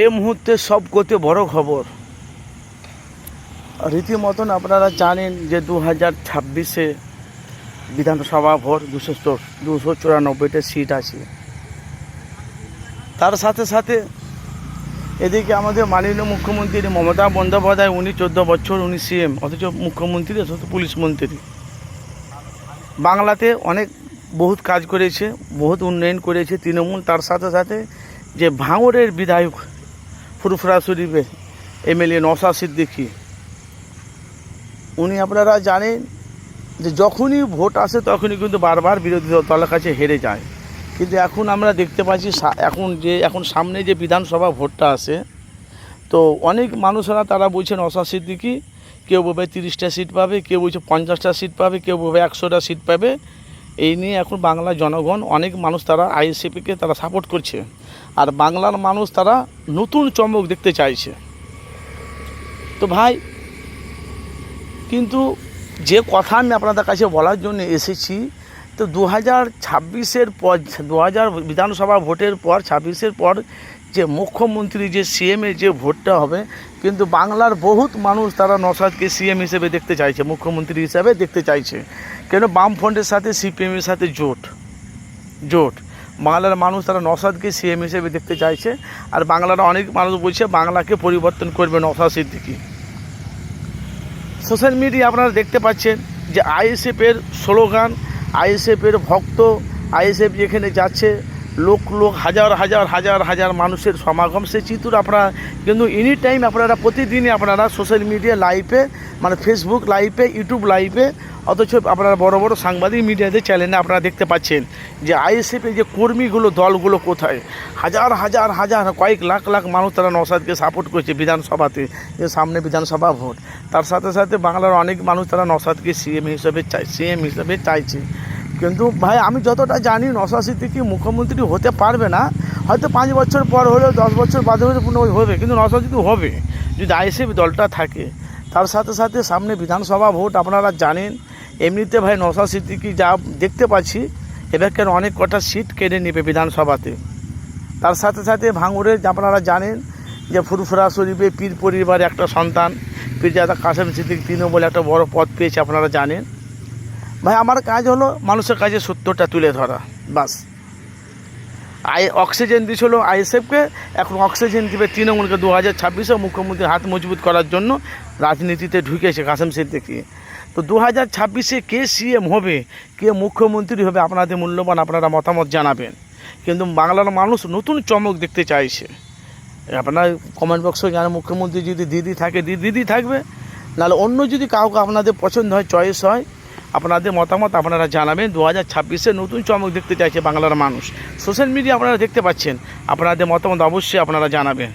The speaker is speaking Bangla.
এই মুহূর্তে সব করতে বড় খবর। রীতিমতন আপনারা জানেন যে দু হাজার ছাব্বিশে বিধানসভা ভোট দুশো দুশো চুরানব্বইটা সিট আছে। তার সাথে সাথে এদিকে আমাদের মাননীয় মুখ্যমন্ত্রী মমতা বন্দ্যোপাধ্যায়, উনি চোদ্দ বছর, উনি সিএম, অথচ মুখ্যমন্ত্রী, অথচ পুলিশ মন্ত্রী। বাংলাতে অনেক বহুত কাজ করেছে, বহুত উন্নয়ন করেছে তৃণমূল, তার সাথে সাথে যে ভাঙড়ের বিধায়ক ফুরফুরা শরীফে এমএলএ নসা সিদ্দিকি। উনি আপনারা জানেন যে যখনই ভোট আসে তখনই কিন্তু বারবার বিরোধী দল- দলের কাছে হেরে যায়। কিন্তু এখন আমরা দেখতে পাচ্ছি এখন যে, এখন সামনে যে বিধানসভা ভোটটা আসে, তো অনেক মানুষেরা তারা বলছেন অসা সিদ্দিকি, কেউ বলবে তিরিশটা সিট পাবে, কেউ বলছে পঞ্চাশটা সিট পাবে, কেউ বলবে একশোটা সিট পাবে। এই নিয়ে এখন বাংলার জনগণ, অনেক মানুষ তারা আইএসএপিকে তারা সাপোর্ট করছে। আর বাংলার মানুষ তারা নতুন চমক দেখতে চাইছে। তো ভাই, কিন্তু যে কথা আমি আপনাদের কাছে বলার জন্য এসেছি, তো দু হাজার ছাব্বিশের পর, দু হাজার বিধানসভা ভোটের পর, ছাব্বিশের পর যে মুখ্যমন্ত্রী, যে সিএমের যে ভোটটা হবে, কিন্তু বাংলার বহুত মানুষ তারা নসাদকে সিএম হিসেবে দেখতে চাইছে, মুখ্যমন্ত্রী হিসাবে দেখতে চাইছে। কেন বামফ্রন্টের সাথে সিপিএমের সাথে জোট জোট। বাংলার মানুষ তারা নসাদকে সিএম হিসেবে দেখতে চাইছে। আর বাংলার অনেক মানুষ বলছে বাংলাকে পরিবর্তন করবে নসাদ সিদ্দিকি। সোশ্যাল মিডিয়া আপনারা দেখতে পাচ্ছেন যে আইএসএফের স্লোগান আইএসএফের ভক্ত আইএসএফ যেখানে যাচ্ছে, লোক লোক হাজার হাজার হাজার হাজার মানুষের সমাগম। সে চিত্র আপনারা কিন্তু এনি টাইম আপনারা প্রতিদিনই আপনারা সোশ্যাল মিডিয়া লাইভে মানে ফেসবুক লাইভে ইউটিউব লাইভে অথচ আপনারা বড় বড় সাংবাদিক মিডিয়াতে চ্যানেলে আপনারা দেখতে পাচ্ছেন যে আইএসএফের যে কর্মীগুলো, দলগুলো কোথায়? হাজার হাজার হাজার, কয়েক লাখ লাখ মানুষ তারা নসাদকে সাপোর্ট করছে বিধানসভাতে, যে সামনে বিধানসভা ভোট। তার সাথে সাথে বাংলার অনেক মানুষ তারা নসাদকে সিএম হিসেবে চাই সিএম হিসেবে চাইছে। কিন্তু ভাই, আমি যতটা জানি নসাদ সিদ্দিকি মুখ্যমন্ত্রী হতে পারবে না? হয়তো পাঁচ বছর পর হলেও, দশ বছর বাদে হলে পুনঃ হবে, কিন্তু কিন্তু হবে। যদি আইএসএফ দলটা থাকে তার সাথে সাথে সামনে বিধানসভা ভোট আপনারা জানেন, এমনিতে ভাই নসাদ সিদ্দিকি যা দেখতে পাচ্ছি এবারকার অনেক কটা সিট কেড়ে নেবে বিধানসভাতে। তার সাথে সাথে ভাঙড়ের আপনারা জানেন যে ফুরফুরা শরীফে পীর পরিবারের একটা সন্তান পীরজাদা কাসেম সিদ্দিক তৃণমূল একটা বড় পদ পেয়েছে, আপনারা জানেন। ভাই আমার কাজ হলো মানুষের কাছে সত্যটা তুলে ধরা, বাস। আই অক্সিজেন দিয়েছিল আইএসএফকে, এখন অক্সিজেন দিবে তৃণমূলকে দু হাজার ছাব্বিশে মুখ্যমন্ত্রীর হাত মজবুত করার জন্য রাজনীতিতে ঢুকেছে কাসেম সিদ্দিকি। তো দু হাজার ছাব্বিশে কে সিএম হবে, কে মুখ্যমন্ত্রী হবে, আপনাদের মূল্যবান আপনারা মতামত জানাবেন। কিন্তু বাংলার মানুষ নতুন চমক দেখতে চাইছে। আপনার কমেন্ট বক্সে জানে মুখ্যমন্ত্রী যদি দিদি থাকে দিদি থাকবে, নাহলে অন্য যদি কাউকে আপনাদের পছন্দ হয় চয়েস হয় আপনাদের মতামত আপনারা জানাবেন। দু হাজার ছাব্বিশে নতুন চমক দেখতে চাইছে বাংলার মানুষ। সোশ্যাল মিডিয়া আপনারা দেখতে পাচ্ছেন। আপনাদের মতামত অবশ্যই আপনারা জানাবেন।